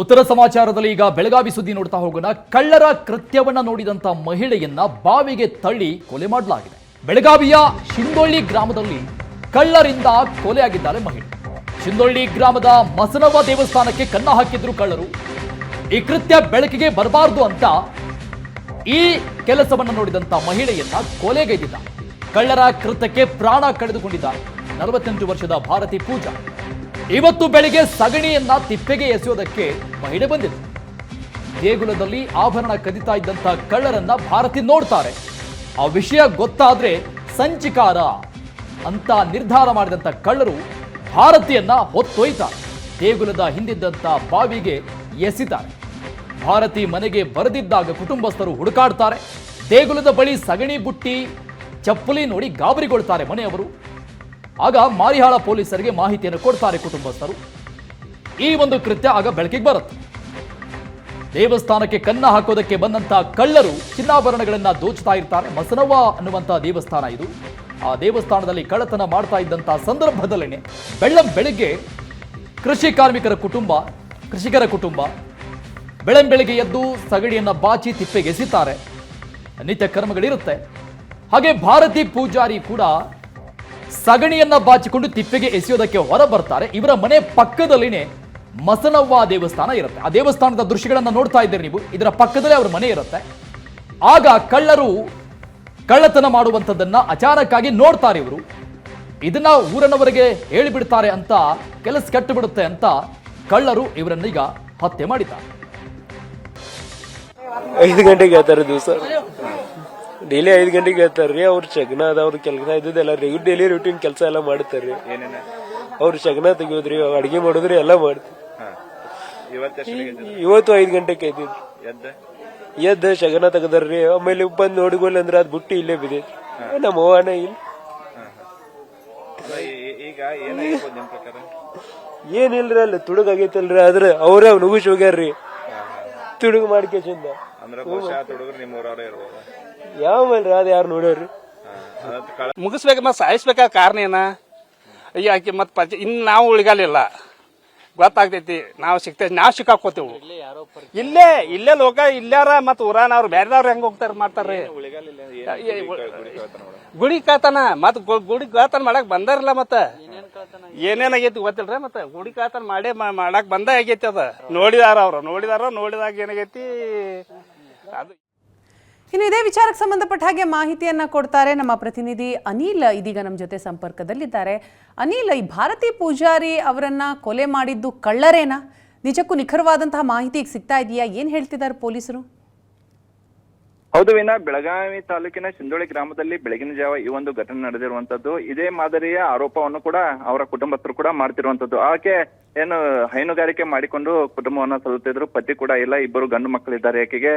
ಉತ್ತರ ಸಮಾಚಾರದಲ್ಲಿ ಈಗ ಬೆಳಗಾವಿ ಸುದ್ದಿ ನೋಡ್ತಾ ಹೋಗೋಣ. ಕಳ್ಳರ ಕೃತ್ಯವನ್ನ ನೋಡಿದಂತ ಮಹಿಳೆಯನ್ನ ಬಾವಿಗೆ ತಳ್ಳಿ ಕೊಲೆ ಮಾಡಲಾಗಿದೆ. ಬೆಳಗಾವಿಯ ಶಿಂದೊಳ್ಳಿ ಗ್ರಾಮದಲ್ಲಿ ಕಳ್ಳರಿಂದ ಕೊಲೆಯಾಗಿದ್ದಾರೆ ಮಹಿಳೆ. ಶಿಂದೊಳ್ಳಿ ಗ್ರಾಮದ ಮಸನವ ದೇವಸ್ಥಾನಕ್ಕೆ ಕನ್ನ ಹಾಕಿದ್ರು ಕಳ್ಳರು. ಈ ಕೃತ್ಯ ಬೆಳಕಿಗೆ ಬರಬಾರದು ಅಂತ ಈ ಕೆಲಸವನ್ನು ನೋಡಿದಂತ ಮಹಿಳೆಯನ್ನ ಕೊಲೆಗೈದಿದ್ದ ಕಳ್ಳರ ಕೃತ್ಯಕ್ಕೆ ಪ್ರಾಣ ಕಳೆದುಕೊಂಡಿದ್ದಾರೆ. ನಲವತ್ತೆಂಟು ವರ್ಷದ ಭಾರತಿ ಪೂಜಾ. ಇವತ್ತು ಬೆಳಿಗ್ಗೆ ಸಗಣಿಯನ್ನ ತಿಪ್ಪೆಗೆ ಎಸೆಯೋದಕ್ಕೆ ಮಹಿಳೆ ಬಂದಿತ್ತು ದೇಗುಲದಲ್ಲಿ ಆಭರಣ ಕದಿತಾ ಇದ್ದಂತ ಕಳ್ಳರನ್ನ ಭಾರತಿ ನೋಡ್ತಾರೆ. ಆ ವಿಷಯ ಗೊತ್ತಾದ್ರೆ ಸಂಚಿಕಾರ ಅಂತ ನಿರ್ಧಾರ ಮಾಡಿದಂತ ಕಳ್ಳರು ಭಾರತಿಯನ್ನ ಹೊತ್ತೊಯ್ತಾರೆ. ದೇಗುಲದ ಹಿಂದಿದ್ದಂತ ಬಾವಿಗೆ ಎಸಿತಾರೆ. ಭಾರತಿ ಮನೆಗೆ ಬರೆದಿದ್ದಾಗ ಕುಟುಂಬಸ್ಥರು ಹುಡುಕಾಡ್ತಾರೆ. ದೇಗುಲದ ಬಳಿ ಸಗಣಿ ಬುಟ್ಟಿ, ಚಪ್ಪಲಿ ನೋಡಿ ಗಾಬರಿಗೊಳ್ತಾರೆ ಮನೆಯವರು. ಆಗ ಮಾರಿಹಾಳ ಪೊಲೀಸರಿಗೆ ಮಾಹಿತಿಯನ್ನು ಕೊಡ್ತಾರೆ ಕುಟುಂಬಸ್ಥರು. ಈ ಒಂದು ಕೃತ್ಯ ಆಗ ಬೆಳಕಿಗೆ ಬರುತ್ತೆ. ದೇವಸ್ಥಾನಕ್ಕೆ ಕನ್ನ ಹಾಕೋದಕ್ಕೆ ಬಂದಂತಹ ಕಳ್ಳರು ಚಿನ್ನಾಭರಣಗಳನ್ನ ದೋಚ್ತಾ ಇರ್ತಾರೆ. ಮಸನವ್ವ ಅನ್ನುವಂತಹ ದೇವಸ್ಥಾನ ಇದು. ಆ ದೇವಸ್ಥಾನದಲ್ಲಿ ಕಳ್ಳತನ ಮಾಡ್ತಾ ಇದ್ದಂತ ಸಂದರ್ಭದಲ್ಲೇನೆ ಬೆಳ್ಳಂ ಬೆಳಿಗ್ಗೆ ಕೃಷಿ ಕಾರ್ಮಿಕರ ಕುಟುಂಬ, ಕೃಷಿಕರ ಕುಟುಂಬ ಬೆಳಂ ಬೆಳಿಗ್ಗೆ ಎದ್ದು ಸಗಡಿಯನ್ನ ಬಾಚಿ ತಿಪ್ಪೆಗೆಸಿತಾರೆ. ನಿತ್ಯ ಕರ್ಮಗಳಿರುತ್ತೆ. ಹಾಗೆ ಭಾರತಿ ಪೂಜಾರಿ ಕೂಡ ಸಗಣಿಯನ್ನ ಬಾಚಿಕೊಂಡು ತಿಪ್ಪೆಗೆ ಎಸೆಯೋದಕ್ಕೆ ಹೊರ ಬರ್ತಾರೆ. ಇವರ ಮನೆ ಪಕ್ಕದಲ್ಲಿನೇ ಮಸನವ್ವ ದೇವಸ್ಥಾನ ಇರುತ್ತೆ. ಆ ದೇವಸ್ಥಾನದ ದೃಶ್ಯಗಳನ್ನ ನೋಡ್ತಾ ಇದ್ದೀರಿ ನೀವು. ಇದರ ಪಕ್ಕದಲ್ಲೇ ಅವ್ರ ಮನೆ ಇರುತ್ತೆ. ಆಗ ಕಳ್ಳರು ಕಳ್ಳತನ ಮಾಡುವಂಥದ್ದನ್ನ ಅಚಾನಕ್ಕಾಗಿ ನೋಡ್ತಾರೆ ಇವರು. ಇದನ್ನ ಊರನವರಿಗೆ ಹೇಳಿಬಿಡ್ತಾರೆ ಅಂತ, ಕೆಲಸ ಕೆಟ್ಟು ಬಿಡುತ್ತೆ ಅಂತ ಕಳ್ಳರು ಇವರನ್ನೀಗ ಹತ್ಯೆ ಮಾಡಿದ್ದಾರೆ. ಐದು ಗಂಟೆಗೆ ಹೇಳ್ತಾರೆ ದಿವಸ? ಡೈಲಿ ಐದು ಗಂಟೆಗೆ ಹೇಳ್ತಾರ್ರಿ ಅವ್ರ ಚಗ್ನ ಅದ ಅವ್ರ ಕೆಲಸ ಇದ್ದದೆಲ್ಲ ರೀ. ಡೈಲಿ ರೂಟೀನ್ ಕೆಲಸ ಎಲ್ಲ ಮಾಡ್ತಾರ್ರಿ ಅವ್ರ ಚಗ್ನ ತೆಗಿಯೋದ್ರಿ ಅಡಿಗೆ ಮಾಡೋದ್ರಿ ಎಲ್ಲ ಮಾಡ್ತೀವಿ ಇವತ್ತು ಐದು ಗಂಟೆಗೆ ಐತಿದ್ರಿ ಎದ್ದ? ಶಗನ ತೆಗದಾರ್ರಿ ಆಮೇಲೆ ಬಂದು ನೋಡಿಗೋಲ್ ಅಂದ್ರೆ ಅದ್ ಬುಟ್ಟಿ ಇಲ್ಲೇ ಬಿದ್ದೈತಿ. ನಮ್ಮ ಅವ್ವನ ಇಲ್ಲ. ಏನಿಲ್ರಿ ಅಲ್ಲಿ ತುಡುಗ್ ಆಗೈತಲ್ರಿ ಆದ್ರೆ ಅವ್ರ ನುಗುಸ್ ಹೋಗ್ಯಾರ್ರಿ. ತುಡುಗ್ ಮಾಡ್ಕೇಸಿಂದ ಯಾವ ಮೇಲ್ರಿ ಅದು ಯಾರು ನೋಡ್ಯಾರ್ರಿ? ಮುಗಿಸ್ಬೇಕ ಮತ್ತೆ ಸಾಯಿಸ್ಬೇಕಾದ ಕಾರಣ ಏನ? ಅಯ್ಯೋ ಆಕಿ ಮತ್ತೆ ಪಚ ಇನ್ನು ನಾವು ಉಳಿಗಾಲಿಲ್ಲ ಗೊತ್ತಾಗ್ತೈತಿ ನಾವು ಸಿಗ್ತೈತಿ ನಾವು ಸಿಕ್ಕಾಕೋತೇವು ಇಲ್ಲೇ ಇಲ್ಲೇ ಲೋಕ ಇಲ್ಲಾರ ಮತ್ತೆ ಊರಾನವ್ರು ಬೇರೆದವ್ರು ಹೆಂಗ್ ಹೋಗ್ತಾರ ಮಾಡ್ತಾರ್ರಿ? ಗುಡಿ ಕಾತನ ಮತ್ ಗು- ಗುಡಿ ಕಾತನ ಮಾಡಕ್ ಬಂದಾರಲ್ಲ ಮತ್ತ? ಏನೇನಾಗೈತಿ ಗೊತ್ತಿಲ್ರ ಮತ್ತ? ಗುಡಿ ಕಾತನ ಮಾಡೇ ಮಾ- ಮಾಡಕ್ ಬಂದ ಆಗೈತಿ ಅದ. ನೋಡಿದಾರ ಅವ್ರು ನೋಡಿದಾರ ನೋಡಿದಾಗ ಏನಾಗೈತಿ? ಅದು ಇನ್ನು ಇದೇ ವಿಚಾರಕ್ಕೆ ಸಂಬಂಧಪಟ್ಟ ಹಾಗೆ ಮಾಹಿತಿಯನ್ನ ಕೊಡ್ತಾರೆ ನಮ್ಮ ಪ್ರತಿನಿಧಿ ಅನಿಲ್ ಇದೀಗ ನಮ್ಮ ಜೊತೆ ಸಂಪರ್ಕದಲ್ಲಿದ್ದಾರೆ. ಅನಿಲ್, ಈ ಭಾರತಿ ಪೂಜಾರಿ ಅವರನ್ನ ಕೊಲೆ ಮಾಡಿದ್ದು ಕಳ್ಳರೇನಾ? ನಿಜಕ್ಕೂ ನಿಖರವಾದಂತಹ ಮಾಹಿತಿ ಸಿಗ್ತಾ ಇದೆಯಾ? ಏನು ಹೇಳ್ತಿದ್ದಾರೆ ಪೊಲೀಸರು? ಹೌದು ವಿನಾ ಬೆಳಗಾವಿ ತಾಲೂಕಿನ ಚಿಂದೋಳಿ ಗ್ರಾಮದಲ್ಲಿ ಬೆಳಗಿನ ಜಾವ ಈ ಒಂದು ಘಟನೆ ನಡೆದಿರುವಂತದ್ದು, ಇದೇ ಮಾದರಿಯ ಆರೋಪವನ್ನು ಕೂಡ ಅವರ ಕುಟುಂಬಸ್ಥರು ಕೂಡ ಮಾಡ್ತಿರುವಂತದ್ದು. ಆಕೆ ಏನು ಹೈನುಗಾರಿಕೆ ಮಾಡಿಕೊಂಡು ಕುಟುಂಬವನ್ನ ಸಲ್ಲುತ್ತಿದ್ರು ಪತಿ ಕೂಡ ಇಲ್ಲ, ಇಬ್ಬರು ಗಂಡು ಮಕ್ಕಳಿದ್ದಾರೆ ಆಕೆಗೆ.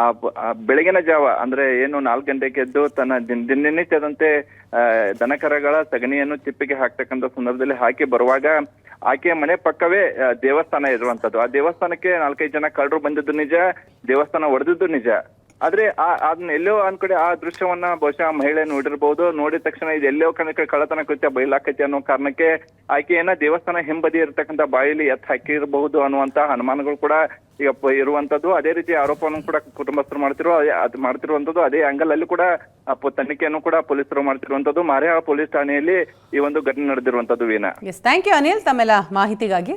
ಆ ಬೆಳಗಿನ ಜಾವ ಅಂದ್ರೆ ಏನು ನಾಲ್ಕು ಗಂಟೆಗೆ ಎದ್ದು ತನ್ನ ದಿನ, ದಿನನಿತ್ಯದಂತೆ ದನಕರಗಳ ಸಗಣಿಯನ್ನು ತಿಪ್ಪಿಗೆ ಹಾಕ್ತಕ್ಕಂಥ ಸಂದರ್ಭದಲ್ಲಿ ಹಾಕಿ ಬರುವಾಗ ಆಕೆಯ ಮನೆ ಪಕ್ಕವೇ ದೇವಸ್ಥಾನ ಇರುವಂತದ್ದು. ಆ ದೇವಸ್ಥಾನಕ್ಕೆ ನಾಲ್ಕೈದು ಜನ ಕಳ್ಳರು ಬಂದಿದ್ದು ನಿಜ, ದೇವಸ್ಥಾನ ಒಡೆದಿದ್ದು ನಿಜ. ಆದ್ರೆ ಆ, ಅದನ್ನ ಎಲ್ಲೋ ಒಂದ್ ಕಡೆ ಆ ದೃಶ್ಯವನ್ನ ಬಹುಶಃ ಮಹಿಳೆ ನೋಡಿರ್ಬಹುದು ನೋಡಿದ ತಕ್ಷಣ ಇದು ಎಲ್ಲೋ ಕಣಕ್ಕೆ ಕಳ್ಳತನ ಕೃತ್ಯ ಬಯಲಾಕೈತಿ ಅನ್ನೋ ಕಾರಣಕ್ಕೆ ಆಕೆಯನ್ನ ದೇವಸ್ಥಾನ ಹಿಂಬದಿ ಇರತಕ್ಕಂತ ಬಾಯಲ್ಲಿ ಎತ್ತ ಹಾಕಿರಬಹುದು ಅನ್ನುವಂತ ಅನುಮಾನಗಳು ಕೂಡ ಈಗ ಇರುವಂತದ್ದು. ಅದೇ ರೀತಿ ಆರೋಪವನ್ನು ಕೂಡ ಕುಟುಂಬಸ್ಥರು ಮಾಡ್ತಿರೋ ಅದೇ- ಮಾಡ್ತಿರುವಂತದ್ದು. ಅದೇ ಆಂಗಲ್ ಅಲ್ಲಿ ಕೂಡ ತನಿಖೆಯನ್ನು ಕೂಡ ಪೊಲೀಸರು ಮಾಡ್ತಿರುವಂತದ್ದು. ಮಾರೆ ಪೊಲೀಸ್ ಠಾಣೆಯಲ್ಲಿ ಈ ಒಂದು ಘಟನೆ ನಡೆದಿರುವಂತದ್ದು ವೀನಾ ಥ್ಯಾಂಕ್ ಯು ಅನಿಲ್. ತಮ್ಮೆಲ್ಲ ಮಾಹಿತಿಗಾಗಿ.